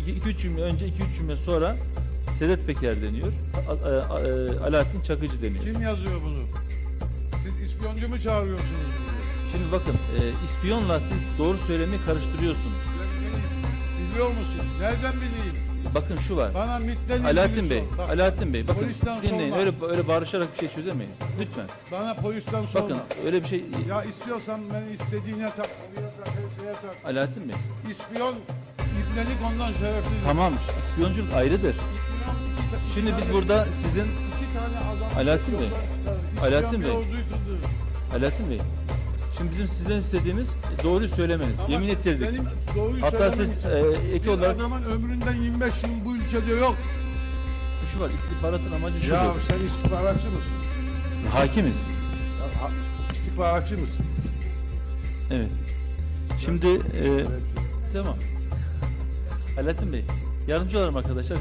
2-3 cümle önce 2-3 cümle sonra Sedat Peker deniyor. A- a- a- e, Alaaddin Çakıcı deniyor. Kim yazıyor bunu? Siz ispiyoncu mu çağırıyorsunuz? Şimdi bakın e, ispiyonla siz doğru söylemeyi karıştırıyorsunuz. Ben bileyim. Biliyor musun? Nereden bileyim? Bakın şu var. Bana MIT'ten Alaaddin ilgili Bey, sor. Bak, Alaaddin Bey bakın polisten dinleyin. sorma. Öyle öyle bağırışarak bir şey çözemeyiz. Lütfen. Bana polisten sorma. Bakın öyle bir şey Ya istiyorsan beni istediğine tak, oraya tak, her şeye tak. Alaaddin Bey. İspiyon, ibnelik ondan şerefsiz. Tamam, ispiyonculuk ayrıdır. Şimdi biz burada sizin iki tane adam Alaaddin Bey, Alaaddin Bey. Alaaddin Bey. Şimdi bizim sizden istediğimiz doğruyu söylemeniz. Ama Yemin ettirdik. Benim doğruyu Hatta siz e, ek olarak adamın ömründen 25 yıl bu ülkede yok. şu var. istihbaratın amacı şudur. Ya sen istihbaratçı mısın? Hakimiz. Ya, ha- istihbaratçı mısın? Evet. Şimdi e, tamam. Alaaddin Bey, yardımcı olalım arkadaşlar.